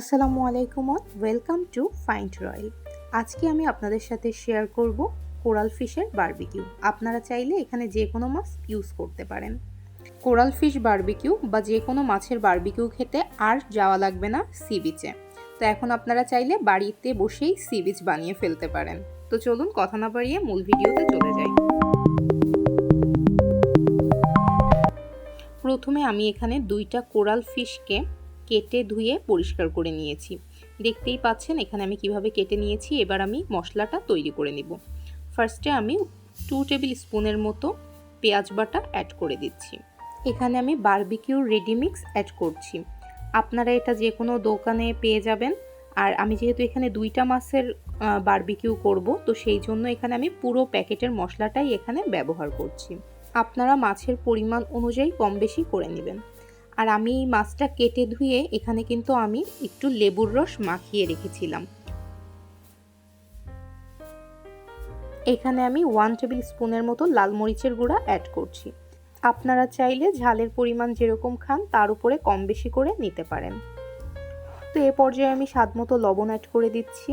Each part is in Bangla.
আসসালামু আলাইকুম ওয়েলকাম টু ফাইন্ড রয়্যাল আজকে আমি আপনাদের সাথে শেয়ার করব কোরাল ফিশের বার্বিকিউ। আপনারা চাইলে এখানে যে কোনো মাছ ইউজ করতে পারেন। কোরাল ফিশ বার্বিকিউ বা যে কোনো মাছের বার্বিকিউ খেতে আর যাওয়া লাগবে না সি বিচে তো এখন আপনারা চাইলে বাড়িতে বসেই সি বিচ বানিয়ে ফেলতে পারেন। তো চলুন কথা না বাড়িয়ে মূল ভিডিওতে চলে যাই। প্রথমে আমি এখানে দুইটা কোরাল ফিশকে কেটে ধুয়ে পরিষ্কার করে নিয়েছি। দেখতেই পাচ্ছেন, এখানে আমি কীভাবে কেটে নিয়েছি, এবার আমি মশলাটা তৈরি করে নেব। ফার্স্টে আমি টু টেবিল স্পুনের মতো পেঁয়াজ বাটা অ্যাড করে দিচ্ছি। এখানে আমি বারবিকিউর রেডিমিক্স অ্যাড করছি। আপনারা এটা যে কোনো দোকানে পেয়ে যাবেন। আর আমি যেহেতু এখানে দুইটা মাছের বারবিকিউ করব, তো সেই জন্য এখানে আমি পুরো প্যাকেটের মশলাটাই এখানে ব্যবহার করছি। আপনারা মাছের পরিমাণ অনুযায়ী কম বেশি করে নেবেন। আর আমি মাছটা কেটে ধুয়ে এখানে কিন্তু আমি একটু লেবুর রস মাখিয়ে রেখেছিলাম। এখানে আমি ওয়ান টেবিল স্পুনের মতো লাল মরিচের গুঁড়া অ্যাড করছি। আপনারা চাইলে ঝালের পরিমাণ যেরকম খান, তার উপরে কম বেশি করে নিতে পারেন। তো এ পর্যায়ে আমি স্বাদ মতো লবণ অ্যাড করে দিচ্ছি।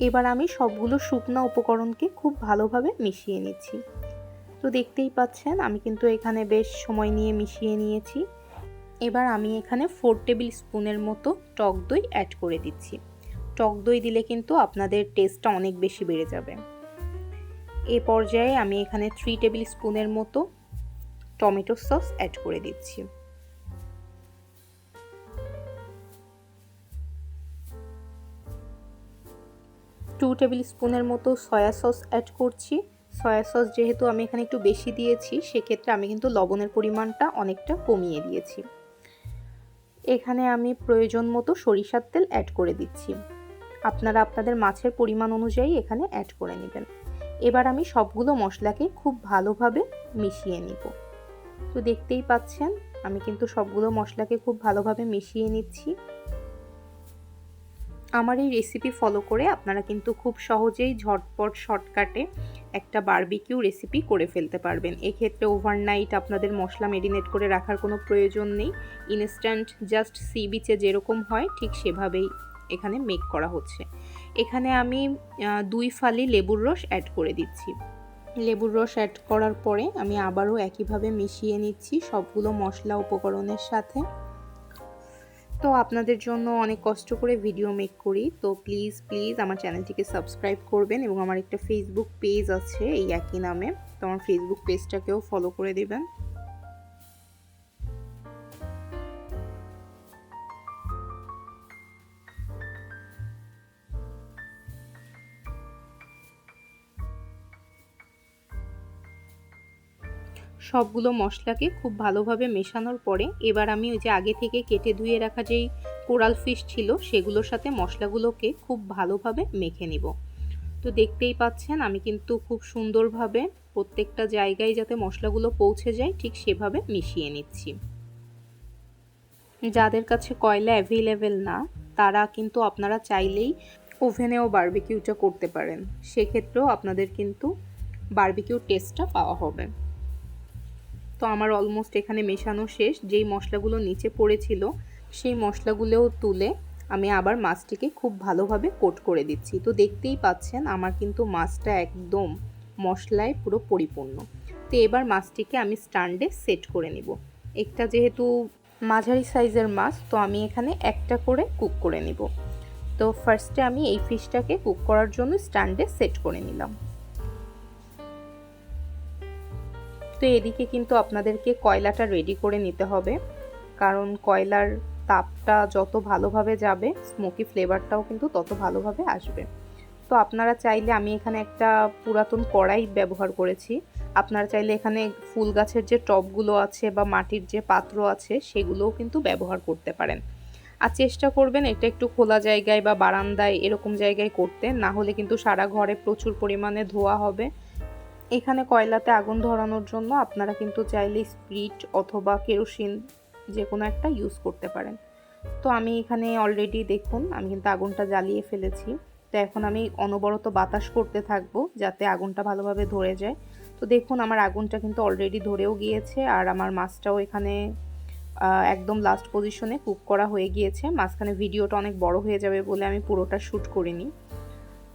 এবার আমি সবগুলো শুকনো উপকরণকে খুব ভালোভাবে মিশিয়ে নিচ্ছি। তো দেখতেই পাচ্ছেন, আমি কিন্তু এখানে বেশ সময় নিয়ে মিশিয়ে নিয়েছি। এবার আমি এখানে ফোর টেবিল স্পুনের মতো টক দই অ্যাড করে দিচ্ছি। টক দই দিলে কিন্তু আপনাদের টেস্টটা অনেক বেশি বেড়ে যাবে। এ পর্যায়ে আমি এখানে থ্রি টেবিল স্পুনের মতো টমেটো সস অ্যাড করে দিচ্ছি। টু টেবিল স্পুনের মতো সয়া সস অ্যাড করছি। সয়া সস যেহেতু আমি এখানে একটু বেশি দিয়েছি, সেক্ষেত্রে আমি কিন্তু লবণের পরিমাণটা অনেকটা কমিয়ে দিয়েছি। এখানে আমি প্রয়োজন মতো সরিষার তেল অ্যাড করে দিচ্ছি। আপনারা আপনাদের মাছের পরিমাণ অনুযায়ী এখানে অ্যাড করে নেবেন। এবার আমি সবগুলো মশলাকে খুব ভালোভাবে মিশিয়ে নিব। তো দেখতেই পাচ্ছেন, আমি কিন্তু সবগুলো মশলাকে খুব ভালোভাবে মিশিয়ে নিচ্ছি। আমার এই রেসিপি ফলো করে আপনারা কিন্তু খুব সহজেই ঝটপট শর্টকাটে একটা বারবিকিউ রেসিপি করে ফেলতে পারবেন। এক্ষেত্রে ওভারনাইট আপনাদের মশলা মেরিনেট করে রাখার কোনো প্রয়োজন নেই। ইনস্ট্যান্ট জাস্ট সি বিচে যেরকম হয়, ঠিক সেভাবেই এখানে মেক করা হচ্ছে। এখানে আমি দুই ফালি লেবুর রস অ্যাড করে দিচ্ছি। লেবুর রস অ্যাড করার পরে আমি আবারও একইভাবে মিশিয়ে নিচ্ছি সবগুলো মশলা উপকরণের সাথে। তো আপনাদের জন্য অনেক কষ্ট করে ভিডিও মেক করি। তো প্লিজ প্লিজ আমার চ্যানেলটিকে সাবস্ক্রাইব করবেন এবং আমার একটা ফেসবুক পেজ আছে এই একই নামে। তো আমার ফেসবুক পেজটাকেও ফলো করে দেবেন। সবগুলো মশলাকে খুব ভালোভাবে মেশানোর পরে এবার আমি ওই যে আগে থেকে কেটে ধুয়ে রাখা যেই কোরাল ফিশ ছিল, সেগুলোর সাথে মশলাগুলোকে খুব ভালোভাবে মেখে নিব। তো দেখতেই পাচ্ছেন, আমি কিন্তু খুব সুন্দরভাবে প্রত্যেকটা জায়গায় যাতে মশলাগুলো পৌঁছে যায়, ঠিক সেভাবে মিশিয়ে নিচ্ছি। যাদের কাছে কয়লা অ্যাভেলেবেল না, তারা কিন্তু আপনারা চাইলেই ওভেনেও বার্বিকিউটা করতে পারেন। সেক্ষেত্রেও আপনাদের কিন্তু বার্বিকিউ টেস্টটা পাওয়া হবে। তো আমার অলমোস্ট এখানে মেশানো শেষ। যেই মশলাগুলো নিচে পড়েছিল, সেই মশলাগুলোও তুলে আমি আবার মাছটিকে খুব ভালোভাবে কোট করে দিচ্ছি। তো দেখতেই পাচ্ছেন, আমার কিন্তু মাছটা একদম মশলায় পুরো পরিপূর্ণ। তো এবার মাছটিকে আমি স্ট্যান্ডে সেট করে নিব। একটা যেহেতু মাঝারি সাইজের মাছ, তো আমি এখানে একটা করে কুক করে নিব। তো ফার্স্টে আমি এই ফিশটাকে কুক করার জন্য স্ট্যান্ডে সেট করে নিলাম। তো এদিকে কিন্তু আপনাদেরকে কয়লাটা রেডি করে নিতে হবে। কারণ কয়লার তাপটা যত ভালোভাবে যাবে স্মোকি ফ্লেভারটাও কিন্তু তত ভালোভাবে আসবে। তো আপনারা চাইলে আমি এখানে একটা পুরাতন কড়াই ব্যবহার করেছি। আপনারা চাইলে এখানে ফুল গাছের যে টবগুলো আছে বা মাটির যে পাত্র আছে, সেগুলোও কিন্তু ব্যবহার করতে পারেন। আর চেষ্টা করবেন এটা একটু খোলা জায়গায় বা বারান্দায় এরকম জায়গায় করতে। না হলে কিন্তু সারা ঘরে প্রচুর পরিমাণে ধোয়া হবে। এখানে কয়লাতে আগুন ধরানোর জন্য আপনারা কিন্তু চাইলে স্প্রিট অথবা কেরোসিন যে কোনো একটা ইউজ করতে পারেন। তো আমি এখানে অলরেডি দেখুন, আমি কিন্তু আগুনটা জ্বালিয়ে ফেলেছি। তো এখন আমি অনবরত বাতাস করতে থাকব যাতে আগুনটা ভালোভাবে ধরে যায়। তো দেখুন, আমার আগুনটা কিন্তু অলরেডি ধরেও গিয়েছে আর আমার মাছটাও এখানে একদম লাস্ট পজিশনে কুক করা হয়ে গিয়েছে। মাঝখানে ভিডিওটা অনেক বড় হয়ে যাবে বলে আমি পুরোটা শ্যুট করিনি।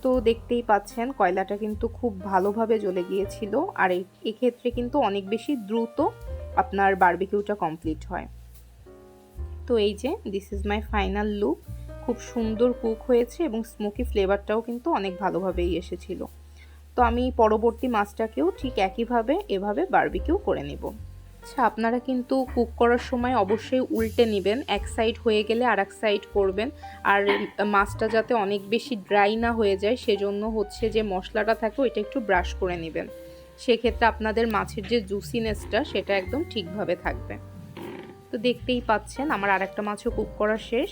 তো দেখতেই পাচ্ছেন কয়লাটা কিন্তু খুব ভালোভাবে জ্বলে গিয়েছিল। আর এক্ষেত্রে কিন্তু অনেক বেশি দ্রুত আপনার বারবিকিউটা কমপ্লিট হয়। তো এই যে this is my final look খুব সুন্দর কুক হয়েছে এবং স্মোকি ফ্লেভারটাও কিন্তু অনেক ভালোভাবেই এসেছিল। তো আমি পরবর্তী মাছটাকেও ঠিক একইভাবে, এভাবে বারবিকিউ করে নেব। আচ্ছা আপনারা কিন্তু কুক করার সময় অবশ্যই উল্টে নেবেন। এক সাইড হয়ে গেলে আর এক সাইড করবেন। আর মাছটা যাতে অনেক বেশি ড্রাই না হয়ে যায়, সেজন্য হচ্ছে যে মশলাটা থাকে ওইটা একটু ব্রাশ করে নেবেন। সেক্ষেত্রে আপনাদের মাছের যে জুসিনেসটা সেটা একদম ঠিকভাবে থাকবে। তো দেখতেই পাচ্ছেন, আমার আর একটা মাছও কুক করা শেষ।